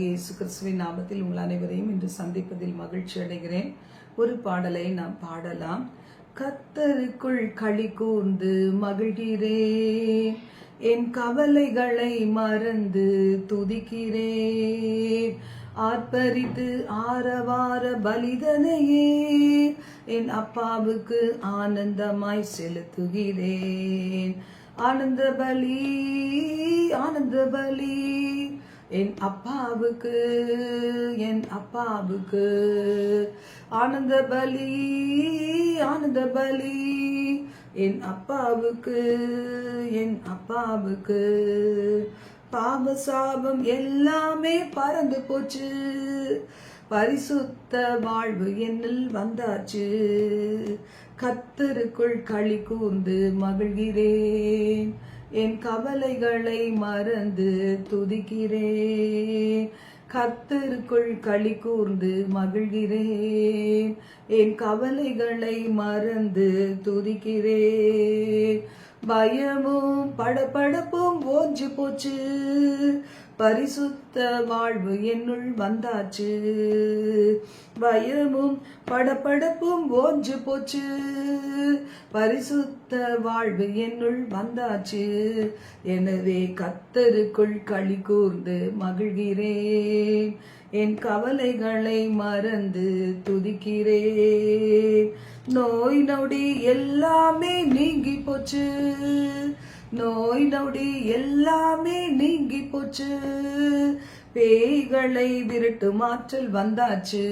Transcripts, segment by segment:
ஆண்டவராகிய இயேசு கிறிஸ்துவின் நாமத்தில் உங்கள் அனைவரையும் இன்று சந்திப்பதில் மகிழ்ச்சி அடைகிறேன். ஒரு பாடலை நாம் பாடலாம். கத்தருக்குள் களி கூர்ந்து மகிழ்கிறேன் என் கவலைகளை மறந்து துதிக்கிறேன் ஆர்ப்பரித்து ஆரவார பலிதனையே. என் அப்பாவுக்கு ஆனந்தமாய் செலுத்துகிறேன். ஆனந்த பலி ஆனந்த பலி. என் அப்பாவுக்கு என் அப்பாவுக்கு. ஆனந்த பலி ஆனந்த பலி. என் அப்பாவுக்கு என் அப்பாவுக்கு. பாவ சாபம் எல்லாமே பறந்து போச்சு. பரிசுத்த வாழ்வு என்னில் வந்தாச்சு. கத்தருக்குள் களி கூர்ந்து மகிழ்கிறேன். என் கவலைகளை மறந்து துதிக்கிறேன். கத்தருக்குள் களி கூர்ந்து மகிழ்கிறேன். என் கவலைகளை மறந்து துதிக்கிறேன். பயமும் படபடப்பும் ஓஞ்சு போச்சு. பரிசுத்த வாழ்வு என்னுள் வந்தாச்சு. பயமும் படப்படப்பும் ஓஞ்சு போச்சு. பரிசுத்த வாழ்வு என்னுள் வந்தாச்சு. எனவே கத்தருக்குள் களி கூர்ந்து மகிழ்கிறேன். என் கவலைகளை மறந்து துதிக்கிறேன். நோய் நொடி எல்லாமே நீங்கி போச்சு. நோய் நொடி எல்லாமே நீங்கி போச்சு. பேய்களை விரட்டு மாற்றல் வந்தாச்சு.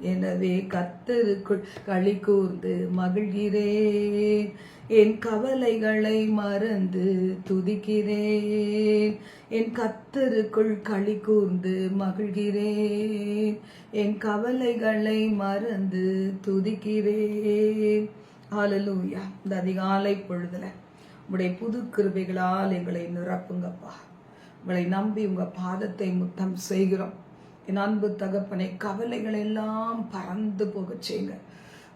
எனவே கத்தருக்குள் களி கூர்ந்து மகிழ்கிறேன். என் கவலைகளை மறந்து துதிக்கிறேன். என் கத்தருக்குள் களி கூர்ந்து மகிழ்கிறேன். என் கவலைகளை மறந்து துதிக்கிறேன். ஆலலூயா இந்த அதிகாலை பொழுதுல உங்களுடைய புது கிருபைகளால் எங்களை நிரப்புங்கப்பா. உங்களை நம்பி உங்க பாதத்தை முத்தம் செய்கிறோம். என் அன்பு தகப்பனை கவலைகள் எல்லாம் பறந்து போக செய்யுங்க.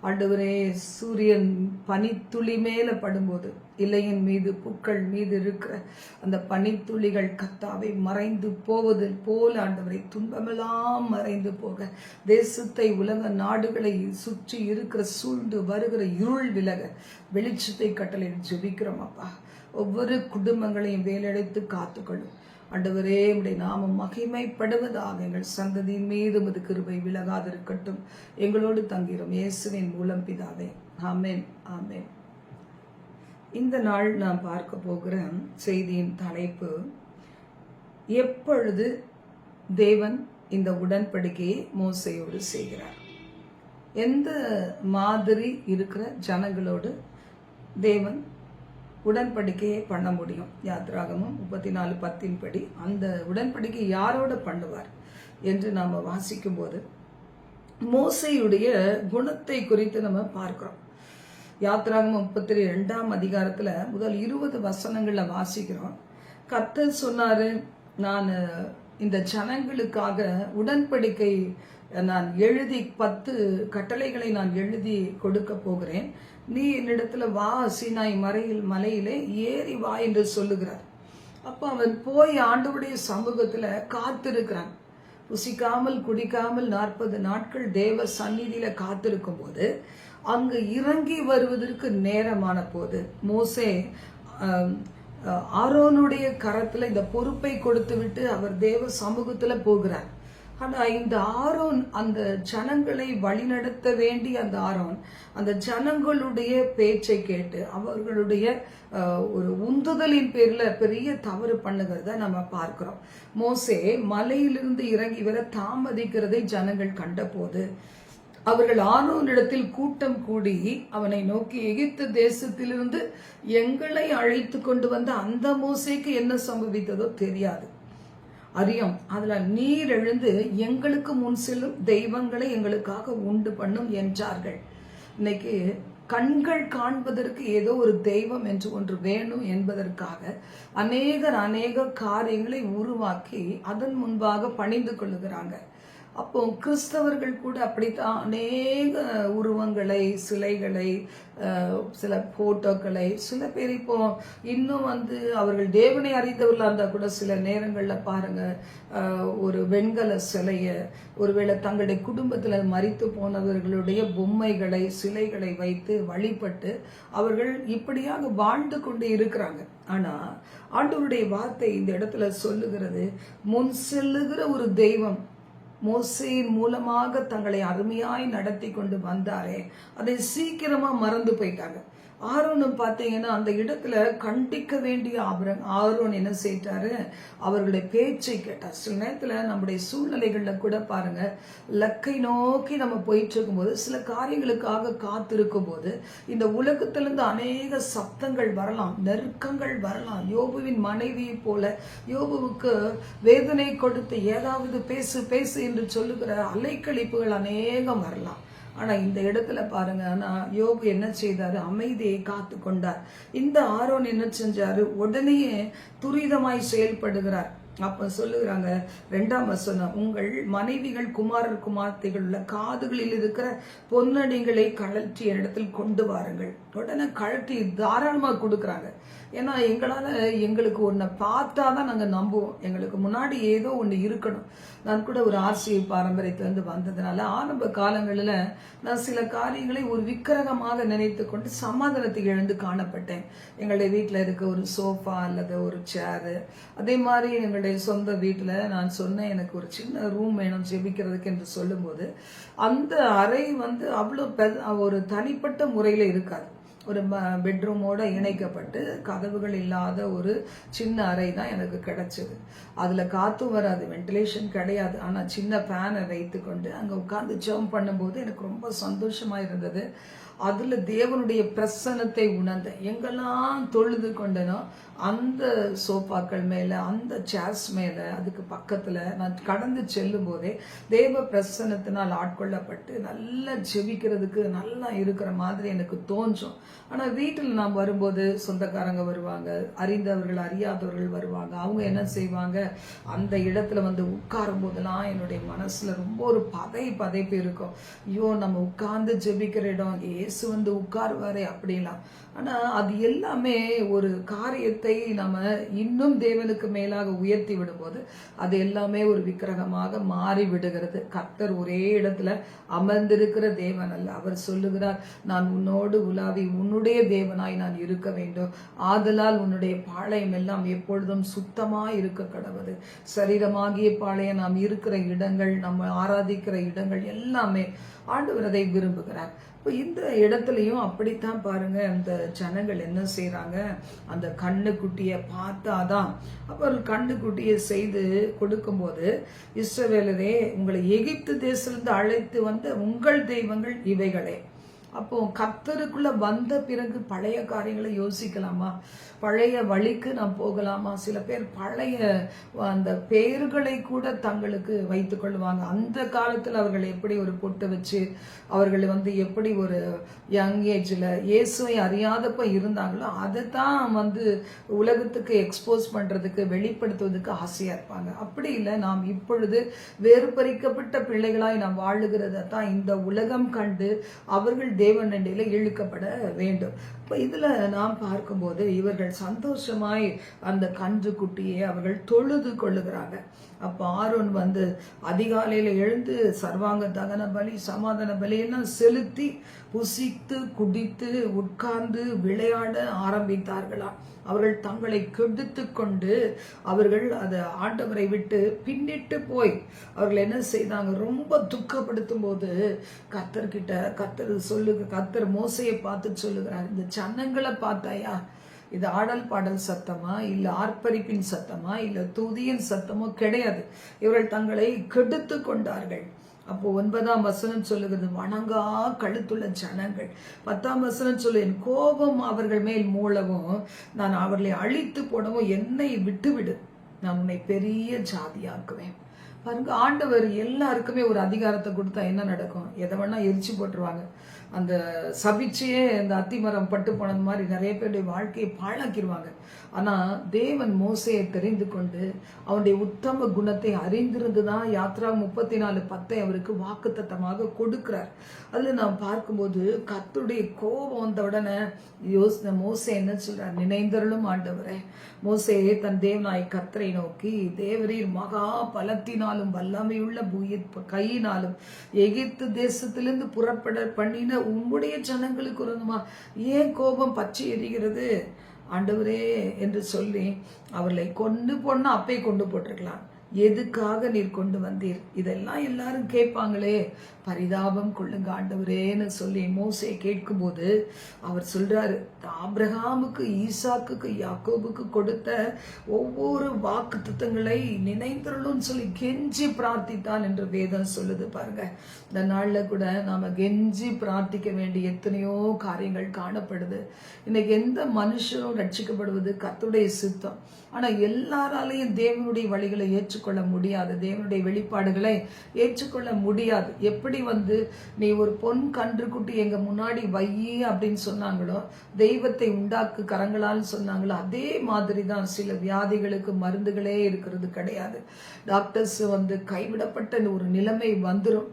ஆண்டவரே சூரியன் பனித்துளி மேலே படும்போது இலையின் மீது பூக்கள் மீது இருக்கிற அந்த பனித்துளிகள் கத்தாவை மறைந்து போவது போல ஆண்டவரை துன்பமெல்லாம் மறைந்து போக தேசத்தை உலக நாடுகளை சுற்றி இருக்கிற சூழ்ந்து வருகிற இருள் விலக வெளிச்சத்தை கட்டளை ஜெபிக்கிறோம் அப்பா. ஒவ்வொரு குடும்பங்களையும் வேலடைத்து காத்துக்கொள்ளும். அண்டவரே உடைய நாமம் மகிமைப்படுவதாக. எங்கள் சந்ததியின் மீது உமது கிருபை விலகாதிருக்கட்டும். எங்களோடு தங்கிரும் இயேசுவின் மூலம் பிதாவே. ஆமென் ஆமேன். இந்த நாள் நாம் பார்க்க போகிற செய்தியின் தலைப்பு எப்பொழுது தேவன் இந்த உடன்படிக்கையை மோசையோடு செய்கிறார்? எந்த மாதிரி இருக்கிற ஜனங்களோடு தேவன் உடன்படிக்கையை பண்ண முடியும். யாத்ராகமும் முப்பத்தி நாலு பத்தின் படி அந்த உடன்படிக்கை யாரோட பண்ணுவார் என்று நாம் வாசிக்கும் போது மோசையுடைய குணத்தை குறித்து நம்ம பார்க்கிறோம். யாத்ராகம் முப்பத்தி ரெண்டாம் அதிகாரத்துல முதல் இருபது வசனங்களில் வாசிக்கிறோம். கத்தர் சொன்னாரு நான் இந்த ஜனங்களுக்காக உடன்படிக்கை நான் எழுதி பத்து கட்டளைகளை நான் எழுதி கொடுக்க போகிறேன். நீ என்னிடத்துல வா சீனாய் மறையில் மலையிலே ஏறி வா என்று சொல்லுகிறார். அப்போ அவன் போய் ஆண்டவுடைய சமூகத்தில் காத்திருக்கிறான். புசிக்காமல் குடிக்காமல் நாற்பது நாட்கள் தேவ சந்நிதியில் காத்திருக்கும் போது அங்கு இறங்கி வருவதற்கு நேரமான போது மோசே ஆரோனுடைய கரத்தில் இந்த பொறுப்பை கொடுத்து விட்டு அவர் தேவ சமூகத்தில் போகிறார். ஆனா இந்த ஆரோன் அந்த ஜனங்களை வழிநடத்த வேண்டிய அந்த ஆரோன் அந்த ஜனங்களுடைய பேச்சை கேட்டு அவர்களுடைய ஒரு உந்துதலின் பேர்ல பெரிய தவறு பண்ணுகிறத நம்ம பார்க்கிறோம். மோசே மலையிலிருந்து இறங்கி வர தாமதிக்கிறதை ஜனங்கள் கண்டபோது அவர்கள் ஆரோனிடத்தில் கூட்டம் கூடி அவனை நோக்கி எகிப்து தேசத்திலிருந்து எங்களை அழைத்து கொண்டு வந்த அந்த மோசைக்கு என்ன சம்பவித்ததோ தெரியாது. அறியும். அதுல நீர் எழுந்து எங்களுக்கு முன் செல்லும் தெய்வங்களை எங்களுக்காக உண்டு பண்ணும் என்றார்கள். இன்னைக்கு கண்கள் காண்பதற்கு ஏதோ ஒரு தெய்வம் என்று ஒன்று வேணும் என்பதற்காக அநேகர் அநேக காரியங்களை உருவாக்கி அதன் முன்பாக பணிந்து கொள்ளுகிறாங்க. அப்போ கிறிஸ்தவர்கள் கூட அப்படித்தான் அநேக உருவங்களை சிலைகளை சில போட்டோக்களை சில பேர் இப்போ இன்னும் வந்து அவர்கள் தேவனை அறிந்தவர்களாக இருந்தால் கூட சில நேரங்களில் பாருங்க ஒரு வெண்கல சிலையை ஒருவேளை தங்களுடைய குடும்பத்தில் மறித்து போனவர்களுடைய பொம்மைகளை சிலைகளை வைத்து வழிபட்டு அவர்கள் இப்படியாக வாழ்ந்து கொண்டு இருக்கிறாங்க. ஆனால் ஆண்டவருடைய வார்த்தை இந்த இடத்துல சொல்லுகிறது முன் செல்லுகிற ஒரு தெய்வம் மோசையின் மூலமாக தங்களை அருமையாய் நடத்தி கொண்டு வந்தாரே. அதை சீக்கிரமா மறந்து போயிட்டாங்க. ஆரோனும் பார்த்தீங்கன்னா அந்த இடத்துல கண்டிக்க வேண்டிய ஆபரன் ஆரோன் என்ன செய்தாரு? அவர்களுடைய பேச்சை கேட்டார். சில நேரத்தில் நம்முடைய சூழ்நிலைகளில் கூட பாருங்க லக்கை நோக்கி நம்ம போயிட்டு இருக்கும்போது சில காரியங்களுக்காக காத்திருக்கும் போது இந்த உலகத்திலிருந்து அநேக சப்தங்கள் வரலாம் நெருக்கங்கள் வரலாம். யோபுவின் மனைவியை போல யோபுவுக்கு வேதனை கொடுத்து ஏதாவது பேசு பேசு என்று சொல்லுகிற அலைக்கழிப்புகள் அநேகம் வரலாம். ஆனால் இந்த இடத்துல பாருங்க ஆனால் யோபு என்ன செய்தார்? அமைதியை காத்து கொண்டார் இந்த ஆரோன் என்ன செஞ்சாரு? உடனேயே துரிதமாய் செயல்படுகிறார். அப்போ சொல்லுகிறாங்க ரெண்டாம் வசனம் உங்கள் மனைவிகள் குமாரர் குமார்த்தைகள் உள்ள காதுகளில் இருக்கிற பொன்னடிகளை கழற்றி இடத்தில் கொண்டு வாருங்கள். உடனே கழட்டி தாராளமாக கொடுக்குறாங்க. ஏன்னா எங்களால் எங்களுக்கு ஒன்றை பார்த்தா தான் நாங்கள் நம்புவோம். எங்களுக்கு முன்னாடி ஏதோ ஒன்று இருக்கணும். நான் கூட ஒரு ஆர்சிஐ பாரம்பரியத்திலேருந்து வந்ததுனால ஆரம்ப காலங்களில் நான் சில காரியங்களை ஒரு விக்கிரகமாக நினைத்து கொண்டு சமாதானத்தை இழந்து காணப்பட்டேன். எங்களுடைய வீட்டில் இருக்க ஒரு சோஃபா அல்லது ஒரு சேரு அதே மாதிரி என்னுடைய சொந்த வீட்டில் நான் சொன்னேன் எனக்கு ஒரு சின்ன ரூம் வேணும் ஜெபிக்கிறதுக்கு என்று சொல்லும்போது அந்த அறை வந்து அவ்வளோ பெ- ஒரு தனிப்பட்ட முறையில் இருக்காது. ஒரு பெட்ரூமோடு இணைக்கப்பட்டு கதவுகள் இல்லாத ஒரு சின்ன அறை தான் எனக்கு கிடச்சிது. அதில் காற்றும் வராது வென்டிலேஷன் கிடையாது. ஆனால் சின்ன ஃபேனை வைத்துக்கொண்டு அங்கே உட்காந்து ஜம்ப் பண்ணும்போது எனக்கு ரொம்ப சந்தோஷமாக இருந்தது. அதில் தேவனுடைய பிரசன்னத்தை உணர்ந்தேன். எங்கெல்லாம் தொழுது கொண்டனோ அந்த சோஃபாக்கள் மேலே அந்த சேர்ஸ் மேலே அதுக்கு பக்கத்தில் நான் கடந்து செல்லும் போதே தேவ பிரசன்னத்தினால் ஆட்கொள்ளப்பட்டு நல்லா ஜெபிக்கிறதுக்கு நல்லா இருக்கிற மாதிரி எனக்கு தோன்றும். ஆனால் வீட்டில் நான் வரும்போது சொந்தக்காரங்க வருவாங்க அறிந்தவர்கள் அறியாதவர்கள் வருவாங்க. அவங்க என்ன செய்வாங்க? அந்த இடத்துல வந்து உட்காரும் போதெல்லாம் என்னுடைய மனசுல ரொம்ப ஒரு பதை பதைப்பு இருக்கும். ஐயோ நம்ம உட்கார்ந்து ஜெபிக்கிற இடம் ஏ இயேசு வந்து உட்காருவாரே அப்படிலாம். ஆனா அது எல்லாமே ஒரு காரியத்தை நம்ம இன்னும் தேவனுக்கு மேலாக உயர்த்தி விடும்போது அது எல்லாமே ஒரு விக்கிரகமாக மாறி விடுகிறது. கர்த்தர் ஒரே இடத்துல அமர்ந்திருக்கிற தேவன் அல்ல. அவர் சொல்லுகிறார் நான் உன்னோடு உலாவி உன்னுடைய தேவனாய் நான் இருக்க வேண்டும். ஆதலால் உன்னுடைய பாளையம் எல்லாம் எப்பொழுதும் சுத்தமாய் இருக்க கடவுது சரீரமாகிய பாளையம் நாம் இருக்கிற இடங்கள் நம்ம ஆராதிக்கிற இடங்கள் எல்லாமே ஆண்டவர் அதை விரும்புகிறார். இப்போ இந்த இடத்துலையும் அப்படித்தான் பாருங்க அந்த ஜனங்கள் என்ன செய்கிறாங்க அந்த கண்ணுக்குட்டியை பார்த்தாதான் அப்புறம் கண்ணுக்குட்டியை செய்து கொடுக்கும்போது இஸ்ரவேலரே உங்களை எகிப்து தேசத்திலிருந்து அழைத்து வந்த உங்கள் தெய்வங்கள் இவைகளே. அப்போ கத்தருக்குள்ளே வந்த பிறகு பழைய காரியங்களை யோசிக்கலாமா? பழைய வழிக்கு நாம் போகலாமா? சில பேர் பழைய அந்த பெயர்களை கூட தங்களுக்கு வைத்து கொள்வாங்க. அந்த காலத்தில் அவர்கள் எப்படி ஒரு பொட்டு வச்சு அவர்கள் வந்து எப்படி ஒரு யங் ஏஜில் இயேசுவை அறியாதப்ப இருந்தாங்களோ அதை தான் வந்து உலகத்துக்கு எக்ஸ்போஸ் பண்ணுறதுக்கு வெளிப்படுத்துவதற்கு ஆசையாக இருப்பாங்க. அப்படி இல்லை நாம் இப்பொழுது வேறுபறிக்கப்பட்ட பிள்ளைகளாய் நாம் வாழுகிறத தான் இந்த உலகம் கண்டு அவர்கள் தேவனண்டையில இழுக்கப்பட வேண்டும். இப்போ இதில் நாம் பார்க்கும்போது இவர்கள் சந்தோஷமாய் அந்த கன்று குட்டியை அவர்கள் தொழுது கொள்ளுகிறாங்க. அப்போ ஆரோன் வந்து அதிகாலையில் எழுந்து சர்வாங்க தகன பலி சமாதான பலியெல்லாம் செலுத்தி புசித்து குடித்து உட்கார்ந்து விளையாட ஆரம்பித்தார்களாம் அவர்கள் தங்களை கெடுத்து கொண்டு அவர்கள் அதை ஆண்டவரை விட்டு பின்னிட்டு போய் அவர்கள் என்ன செய்தாங்க? ரொம்ப துக்கப்படுத்தும் போது கத்தர்கிட்ட கத்தர் சொல்லு கத்தர் மோசையை பார்த்து சொல்லுகிறார் இந்த சன்னங்களை பார்த்தாயா? இது ஆடல் பாடல் சத்தமா? இல்ல ஆர்ப்பரிப்பின் சத்தமா? இல்ல துதியின் சத்தமோ? கிடையாது. இவர்கள் தங்களை கெடுத்து கொண்டார்கள். அப்போ ஒன்பதாம் வசனம் சொல்லுகிறது வணங்கா கழுத்துள்ள ஜனங்கள். பத்தாம் வசனம் சொல்லு என் கோபம் அவர்கள் மேல் மூலவும் நான் அவர்களை அழித்து போடவும் என்னை விட்டுவிடு. நான் உன்னை பெரிய ஜாதியாக்குவேன். பாருங்க ஆண்டவர் எல்லாருக்குமே ஒரு அதிகாரத்தை கொடுத்தா என்ன நடக்கும்? எதை வேணா எரிச்சு போட்டுருவாங்க. அந்த சபிச்சையே அந்த அத்திமரம் பட்டு போனது மாதிரி நிறைய பேருடைய வாழ்க்கையை பாழாக்கிடுவாங்க ஆனால் தேவன் மோசையை தெரிந்து கொண்டு அவனுடைய உத்தம குணத்தை அறிந்திருந்து தான் யாத்ரா முப்பத்தி நாலு பத்தை அவருக்கு வாக்குத்தத்தமாக கொடுக்கிறார். அதில் நாம் பார்க்கும்போது கத்துடைய கோபம் வந்த உடனே யோசனை மோசை என்ன சொல்கிறார் நினைந்தருளும் ஆண்டவரே மோசையை தன் தேவனாய் கத்தரை நோக்கி தேவரீர் மகா பலத்தினாலும் வல்லமையுள்ள பூய கையினாலும் எகிப்து தேசத்திலிருந்து புறப்பட பண்ணின உம்முடைய ஜனங்களுக்கு வருமா ஏன் கோபம் பற்றி எரிகிறது? ஆண்டவரே என்று சொல்லி அவர்களை கொண்டு போனா அப்பே கொண்டு போட்டிருக்கலாம். எதுக்காக நீர் கொண்டு வந்தீர்? இதெல்லாம் எல்லாரும் கேட்பாங்களே. பரிதாபம் கொள்ளுங்க ஆண்டவரேன்னு சொல்லி மோசே கேட்கும்போது அவர் சொல்றாரு ஆபிரகாமுக்கு ஈசாக்குக்கு யாக்கோபுக்கு கொடுத்த ஒவ்வொரு வாக்கு திட்டங்களை நினைந்தருளும் சொல்லி கெஞ்சி பிரார்த்தித்தான் என்று வேதம் சொல்லுது பாருங்க. இந்த நாளில் கூட நாம கெஞ்சி பிரார்த்திக்க வேண்டிய எத்தனையோ காரியங்கள் காணப்படுது. இன்னைக்கு எந்த மனுஷனும் ரட்சிக்கப்படுவது கத்துடைய சித்தம். ஆனால் எல்லாராலையும் தேவனுடைய வழிகளை ஏற்றுக்கொள்ள முடியாது. தேவனுடைய வெளிப்பாடுகளை ஏற்றுக்கொள்ள முடியாது. எப்படி வந்து நீ ஒரு பொன் கன்றுக்குட்டி எங்கள் முன்னாடி வையி அப்படின்னு சொன்னாங்களோ தெய்வத்தை உண்டாக்கு கரங்களால் சொன்னாங்களோ அதே மாதிரி தான் சில வியாதிகளுக்கு மருந்துகளே இருக்கிறது கிடையாது. டாக்டர்ஸ் வந்து கைவிடப்பட்ட ஒரு நிலைமை வந்துடும்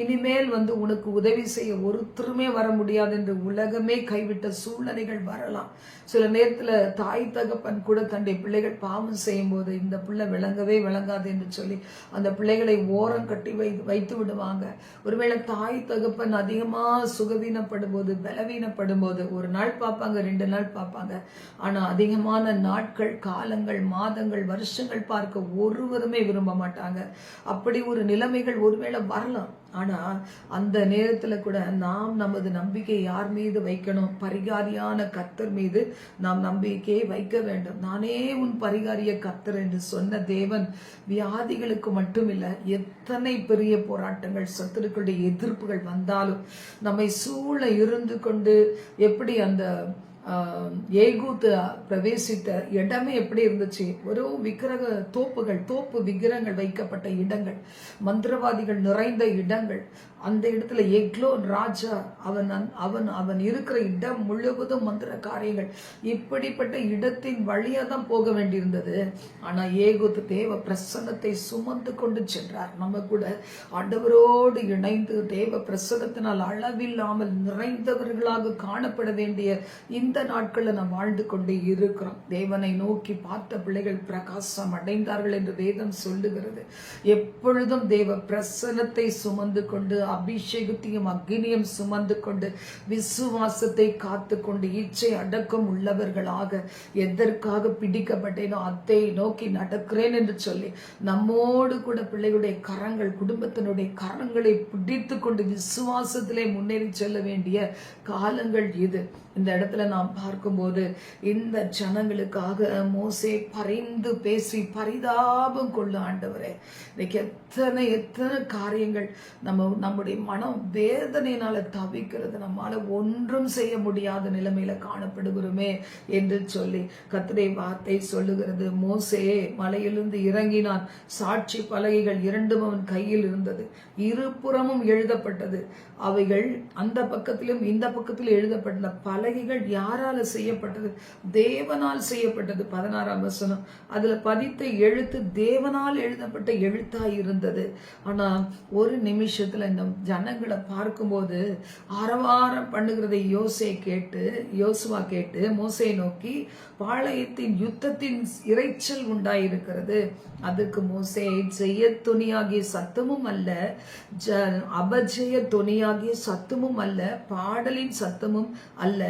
இனிமேல் வந்து உனக்கு உதவி செய்ய ஒருத்தருமே வர முடியாது என்று உலகமே கைவிட்ட சூழ்நிலைகள் வரலாம். சில நேரத்தில் தாய் தகப்பன் கூட தன்னுடைய பிள்ளைகள் பாவம் செய்யும் போது இந்த பிள்ளை விளங்கவே விளங்காது என்று சொல்லி அந்த பிள்ளைகளை ஓரம் கட்டி வை வைத்து விடுவாங்க. ஒருவேளை தாய் தகப்பன் அதிகமாக சுகவீனப்படும் போது பலவீனப்படும் போது ஒரு நாள் பார்ப்பாங்க ரெண்டு நாள் பார்ப்பாங்க. ஆனால் அதிகமான நாட்கள் காலங்கள் மாதங்கள் வருஷங்கள் பார்க்க ஒருவருமே விரும்ப மாட்டாங்க. அப்படி ஒரு நிலைமைகள் ஒருவேளை வரலாம். ஆனா அந்த நேரத்துல கூட நாம் நமது நம்பிக்கை யார் மீது வைக்கணும்? பரிகாரியான கத்தர் மீது நாம் நம்பிக்கையை வைக்க வேண்டும். நானே உன் பரிகாரிய கத்தர் என்று சொன்ன தேவன் வியாதிகளுக்கு மட்டுமில்ல எத்தனை பெரிய போராட்டங்கள் சத்துருக்களுடைய எதிர்ப்புகள் வந்தாலும் நம்மை சூழ இருந்து கொண்டு எப்படி அந்த ஏகூத்து பிரவேசித்த இடமே எப்படி இருந்துச்சு? ஒரு விக்கிரக தோப்புகள் தோப்பு விக்கிரகங்கள் வைக்கப்பட்ட இடங்கள் மந்திரவாதிகள் நிறைந்த இடங்கள். அந்த இடத்துல எக்லோன் ராஜா அவன் அவன் அவன் இருக்கிற இடம் முழுவதும் மந்திர காரியங்கள் இப்படிப்பட்ட இடத்தின் வழியாக தான் போக வேண்டியிருந்தது. ஆனால் ஏகூத்து தேவ பிரசன்னத்தை சுமந்து கொண்டு சென்றார். நம்ம கூட ஆண்டவரோடு இணைந்து தேவ பிரசன்னத்தினால் அளவில்லாமல் நிறைந்தவர்களாக காணப்பட வேண்டிய இந்த இந்த நாட்களில் நாம் வாழ்ந்து கொண்டே இருக்கிறோம். தேவனை நோக்கி பார்த்த பிள்ளைகள் பிரகாசம் அடைந்தார்கள் என்று வேதம் சொல்லுகிறது. எப்பொழுதும் தேவ பிரசன்னத்தை சுமந்து கொண்டு அபிஷேகத்தையும் அக்னியும் சுமந்து கொண்டு விசுவாசத்தை காத்து கொண்டு இச்சை அடக்கம் உள்ளவர்களாக எதற்காக பிடிக்கப்பட்டேனோ அதை நோக்கி நடக்கிறேன் என்று சொல்லி நம்மோடு கூட பிள்ளைகளுடைய கரங்கள் குடும்பத்தினுடைய கரங்களை பிடித்து கொண்டு விசுவாசத்திலே முன்னேறி செல்ல வேண்டிய காலங்கள் இது. இந்த இடத்துல நாம் பார்க்கும்போது இந்த ஜனங்களுக்காக மோசே பரிந்து பேசி பரிதாபம் கொள்ள ஆண்டவரே. இன்னைக்கு எத்தனை எத்தனை காரியங்கள் நம்ம நம்முடைய மனம் வேதனையினால தவிக்கிறது. நம்மால ஒன்றும் செய்ய முடியாத நிலைமையில காணப்படுகிறோமே என்று சொல்லி கத்திரை வார்த்தை சொல்லுகிறது. மோசே மலையிலிருந்து இறங்கினான். சாட்சி பலகைகள் இரண்டும் அவன் கையில் இருந்தது. இருபுறமும் எழுதப்பட்டது. அவைகள் அந்த பக்கத்திலும் இந்த பக்கத்திலும் எழுதப்பட்ட பல பலகைகள் யாரால செய்யப்பட்டது? தேவனால் செய்யப்பட்டது. பதினாறாம் வசனம். அதுல பதித்த எழுத்து தேவனால் எழுதப்பட்ட எழுத்தா இருந்தது. ஆனா ஒரு நிமிஷத்துல இந்த ஜனங்களை பார்க்கும்போது அரவாரம் பண்ணுகிறதை யோசை கேட்டு யோசுவா கேட்டு மோசையை நோக்கி பாளையத்தின் யுத்தத்தின் இறைச்சல் உண்டாயிருக்கிறது. அதுக்கு மோசே ஜெய துணியாகிய சத்தமும் அல்ல ஜ அபஜய துணியாகிய சத்தமும் அல்ல பாடலின் சத்தமும் அல்ல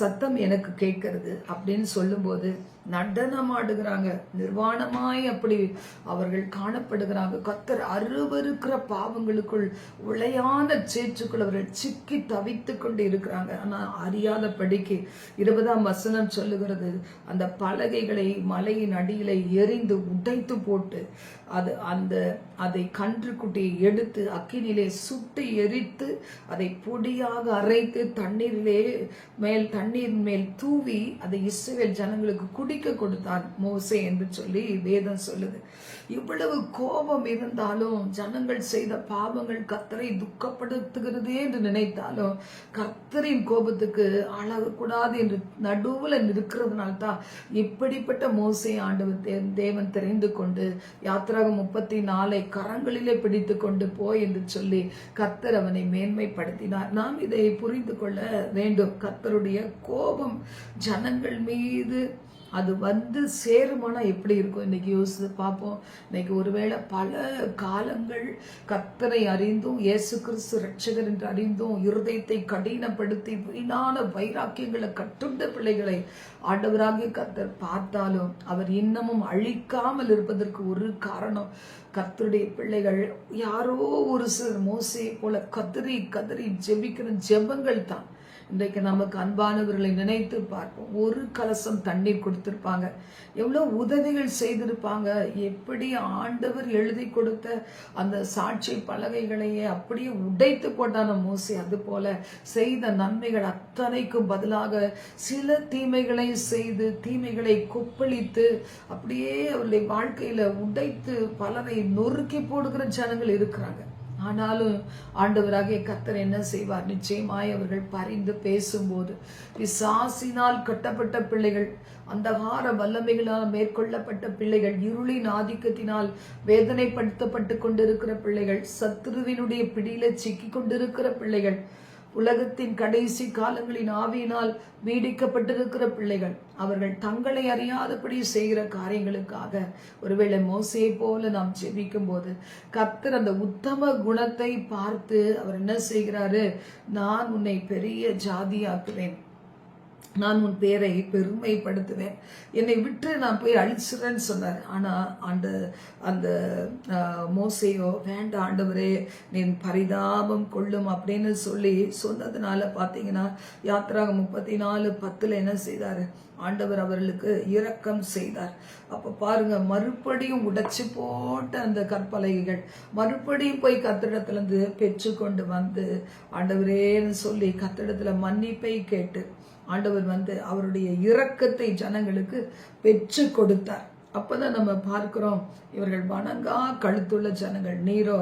சத்தம் எனக்கு கேட்கறது அப்படின்னு சொல்லும்போது நடனமாடுகிறாங்க. நிர்வாணமாய் அப்படி அவர்கள் காணப்படுகிறாங்க. கத்தர் அருவருக்கிற பாவங்களுக்குள் உளையான சேற்றுக்குள் அவர்கள் சிக்கி தவித்து கொண்டு இருக்கிறாங்க. ஆனால் அறியாத படிக்கு இருபதாம் வசனம் சொல்லுகிறது அந்த பலகைகளை மலையின் அடியில எரிந்து உடைத்து போட்டு அது அந்த அதை கன்றுக்குட்டியை எடுத்து அக்கினிலே சுட்டு எரித்து அதை பொடியாக அரைத்து தண்ணீரிலே மேல் தண்ணீர் மேல் தூவி அதை இஸ்ரேல் ஜனங்களுக்கு குடிக்க கொடுத்தான் மோசே என்று சொல்லி வேதம் சொல்லுது. இவ்வளவு கோபம் இருந்தாலும் ஜனங்கள் செய்த பாவங்கள் கத்தரை துக்கப்படுத்துகிறதே என்று நினைத்தாலும் கத்தரின் கோபத்துக்கு அழகக்கூடாது என்று நடுவில் நிற்கிறதுனால தான் இப்படிப்பட்ட மோசை ஆண்டவர் தே- தேவன் தெரிந்து கொண்டு யாத்திராக முப்பத்தி நாலை கரங்களிலே பிடித்து கொண்டு போய் என்று சொல்லி கத்தர் அவனை மேன்மைப்படுத்தினார். நாம் இதை புரிந்து கொள்ள வேண்டும். கர்த்தருடைய கோபம் ஜனங்கள் மீது அது வந்து சேருமானா எப்படி இருக்கும்? இன்னைக்கு யோசித்து பார்ப்போம். இன்னைக்கு ஒருவேளை பல காலங்கள் கத்தனை அறிந்தும் இயேசு கிறிஸ்து ரட்சகர் என்று அறிந்தும் இருதயத்தை கடினப்படுத்தி வீணான வைராக்கியங்களை கட்டுண்ட பிள்ளைகளை ஆண்டவராகிய கத்தர் பார்த்தாலும் அவர் இன்னமும் அழிக்காமல் இருப்பதற்கு ஒரு காரணம் கத்தருடைய பிள்ளைகள். யாரோ ஒரு சிலர் மோசையை போல கதறி கதறி ஜெபிக்கிற ஜெபங்கள் தான். இன்றைக்கு நமக்கு அன்பானவர்களை நினைத்து பார்ப்போம். ஒரு கலசம் தண்ணீர் கொடுத்திருப்பாங்க. எவ்வளோ உதவிகள் செய்திருப்பாங்க. எப்படி ஆண்டவர் எழுதி கொடுத்த அந்த சாட்சி பலகைகளையே அப்படியே உடைத்து போட்டான மோசி. அது போல செய்த நன்மைகள் அத்தனைக்கும் பதிலாக சில தீமைகளை செய்து தீமைகளை கொப்பளித்து அப்படியே அவருடைய வாழ்க்கையில் உடைத்து பலரை நொறுக்கி போடுகிற ஜனங்கள் இருக்கிறாங்க. ஆனாலும் ஆண்டவராகிய கத்தர் என்ன செய்வார்? நிச்சயமாய் அவர்கள் பரிந்து பேசும்போது பிசாசினால் கட்டப்பட்ட பிள்ளைகள் அந்தகார வல்லமைகளால் மேற்கொள்ளப்பட்ட பிள்ளைகள் இருளின் ஆதிக்கத்தினால் வேதனைப்படுத்தப்பட்டு கொண்டிருக்கிற பிள்ளைகள் சத்துருவினுடைய பிடியில சிக்கி கொண்டிருக்கிற பிள்ளைகள் உலகத்தின் கடைசி காலங்களின் ஆவியினால் பீடிக்கப்பட்டிருக்கிற பிள்ளைகள் அவர்கள் தங்களை அறியாதபடி செய்கிற காரியங்களுக்காக. ஒருவேளை மோசையை போல நாம் ஜெபிக்கும் போது கத்தர் அந்த உத்தம குணத்தை பார்த்து அவர் என்ன செய்கிறாரு? நான் உன்னை பெரிய ஜாதியாக்குவேன். நான் உன் பேரை பெருமைப்படுத்துவேன். என்னை விட்டு நான் போய் அழிச்சிடுறேன்னு சொன்னார். ஆனால் அந்த அந்த மோசையோ வேண்டாம் ஆண்டவரே நீ பரிதாபம் கொள்ளும் அப்படின்னு சொல்லி சொன்னதுனால பார்த்தீங்கன்னா யாத்திராக முப்பத்தி நாலு பத்தில் என்ன செய்தார்? ஆண்டவர் அவர்களுக்கு இரக்கம் செய்தார். அப்போ பாருங்க மறுபடியும் உடைச்சு போட்ட அந்த கற்பலகைகள் மறுபடியும் போய் கத்திடத்துலேருந்து பெற்றுக்கொண்டு வந்து ஆண்டவரேன்னு சொல்லி கத்திடத்தில் மன்னிப்பை கேட்டு ஆண்டவர் வந்து அவருடைய இரக்கத்தை ஜனங்களுக்கு பெற்று கொடுத்தார். அப்போதான் நம்ம பார்க்கிறோம் இவர்கள் வணங்கா கழுத்துள்ள ஜனங்கள். நீரோ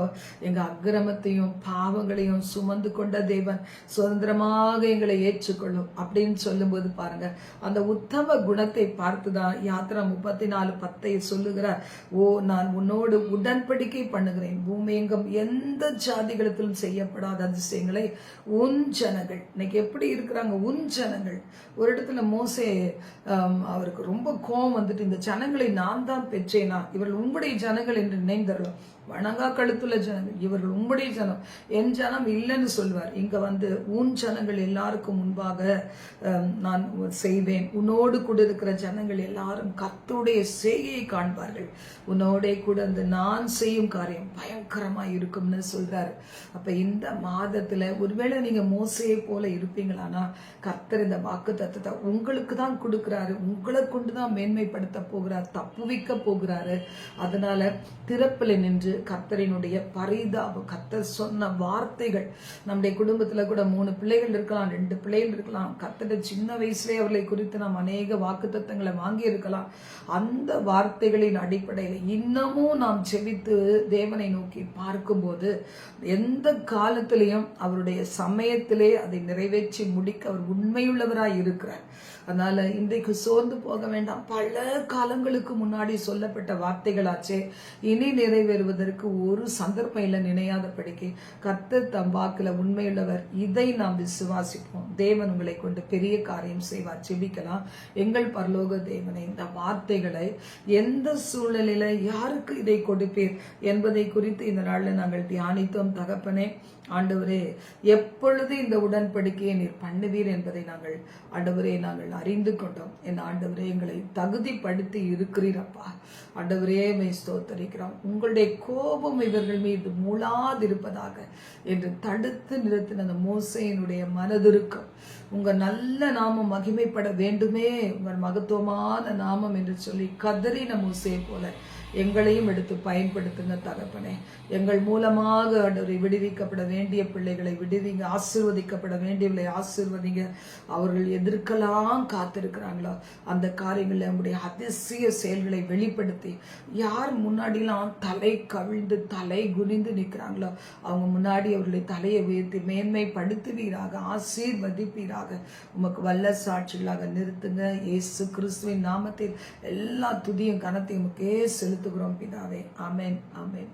எங்க அக்கிரமத்தையும் பாவங்களையும் சுமந்து கொண்ட தேவன் சுதந்திரமாக எங்களை ஏற்றுக்கொள்ளும் அப்படின்னு சொல்லும்போது பாருங்க அந்த உத்தம குணத்தை பார்த்துதான் யாத்திரா முப்பத்தி நாலு பத்தை சொல்லுகிறார் ஓ நான் உன்னோடு உடன்படிக்கை பண்ணுகிறேன். பூமியெங்கும் எந்த ஜாதிகளத்திலும் செய்யப்படாத அதிசயங்களை உன் ஜனங்கள். இன்னைக்கு எப்படி இருக்கிறாங்க? உன் ஜனங்கள். ஒரு இடத்துல மோசே அவருக்கு ரொம்ப கோபம் வந்துட்டு இந்த ஜனங்களை நான் தான் பெற்றேனா? இவர்கள் உங்களுடைய ஜனங்கள் என்று நினைந்தரலாம் வணங்கா கழுத்துள்ள ஜனங்கள். இவர்கள் உங்களுடைய ஜனம். என் ஜனம் இல்லைன்னு சொல்வார். இங்க வந்து உன் ஜனங்கள் எல்லாருக்கும் முன்பாக நான் செய்வேன். உன்னோடு கூட இருக்கிற ஜனங்கள் எல்லாரும் கத்துடைய செய்கையை காண்பார்கள். உன்னோடே கூட அந்த நான் செய்யும் காரியம் பயங்கரமா இருக்கும்னு சொல்றாரு. அப்ப இந்த மாதத்துல ஒருவேளை நீங்க மோசையை போல இருப்பீங்களானா கர்த்தர் இந்த வாக்கு தத்துவத்தை உங்களுக்கு தான் கொடுக்கிறாரு. உங்களை கொண்டு தான் மேன்மைப்படுத்த போகிறார் தப்புவிக்க போகிறாரு. அதனால திறப்பில் நின்று கர்த்தரினுடைய பரிதாபம் கர்த்தர் சொன்ன வார்த்தைகள் நம்முடைய குடும்பத்தில் கூட மூணு பிள்ளைகள் இருக்கலாம் ரெண்டு பிள்ளைகள் இருக்கலாம். கத்தட சின்ன வயசுலேயே அவர்களை குறித்து நாம் அநேக வாக்கு தத்தங்களை வாங்கியிருக்கலாம். அந்த வார்த்தைகளின் அடிப்படையில் இன்னமும் நாம் செவித்து தேவனை நோக்கி பார்க்கும்போது எந்த காலத்திலையும் அவருடைய சமயத்திலே அதை நிறைவேற்றி முடிக்க அவர் உண்மையுள்ளவராய் இருக்கிறார். அதனால இன்றைக்கு சோர்ந்து போக வேண்டாம். பல காலங்களுக்கு முன்னாடி சொல்லப்பட்ட வார்த்தைகளாச்சே. இனி நிறைவேறுவதற்கு ஒரு சந்தர்ப்பம் இல்லை நினையாதபடிக்கு கத்து தம் வாக்குல உண்மையுள்ளவர். இதை நாம் விசுவாசிப்போம். தேவன் உங்களை கொண்டு பெரிய காரியம் செய்வார். செபிக்கலாம் எங்கள் பரலோக தேவனை இந்த வார்த்தைகளை எந்த சூழ்நிலையில யாருக்கு இதை கொடுப்பீர் என்பதை குறித்து இந்த நாளில் நாங்கள் தியானித்தோம். தகப்பனே ஆண்டவரே எப்பொழுது இந்த உடன்படிக்கையை நீர் பண்ணுவீர் என்பதை நாங்கள் ஆண்டவரே நாங்கள் அறிந்து கொண்டோம். என் ஆண்டவரே எங்களை தகுதிப்படுத்தி இருக்கிறீரப்பா ஆண்டவரே மை ஸ்தோத்தரிக்கிறோம். உங்களுடைய கோபம் இவர்கள் மீது மூளாதிருப்பதாக என்று தடுத்து நிறுத்தின அந்த மோசையினுடைய மனதிருக்கம். உங்கள் நல்ல நாமம் மகிமைப்பட வேண்டுமே. உங்கள் மகத்துவமான நாமம் என்று சொல்லி கதறின மோசையை போல எங்களையும் எடுத்து பயன்படுத்துங்க தகப்பனே. எங்கள் மூலமாக ஆண்டவரை விடுவிக்கப்பட வேண்டிய பிள்ளைகளை விடுவிங்க ஆசிர்வதிக்கப்பட வேண்டியவர்களை ஆசீர்வதிங்க. அவர்கள் எதற்கெல்லாம் காத்திருக்கிறாங்களோ? அந்த காரியங்களில் நம்முடைய அதிசய செயல்களை வெளிப்படுத்தி யார் முன்னாடிலாம் தலை கவிழ்ந்து தலை குனிந்து நிற்கிறாங்களோ அவங்க முன்னாடி அவர்களை தலையை உயர்த்தி மேன்மைப்படுத்துவீராக ஆசீர்வதிப்பீராக. உமக்கு வல்ல சாட்சிகளாக நிறுத்துங்க. இயேசு கிறிஸ்துவின் நாமத்தில் எல்லா துதியும் கனத்தையும் உமக்கே செலுத்துகிறோம் பிதாவே ஆமென் ஆமென்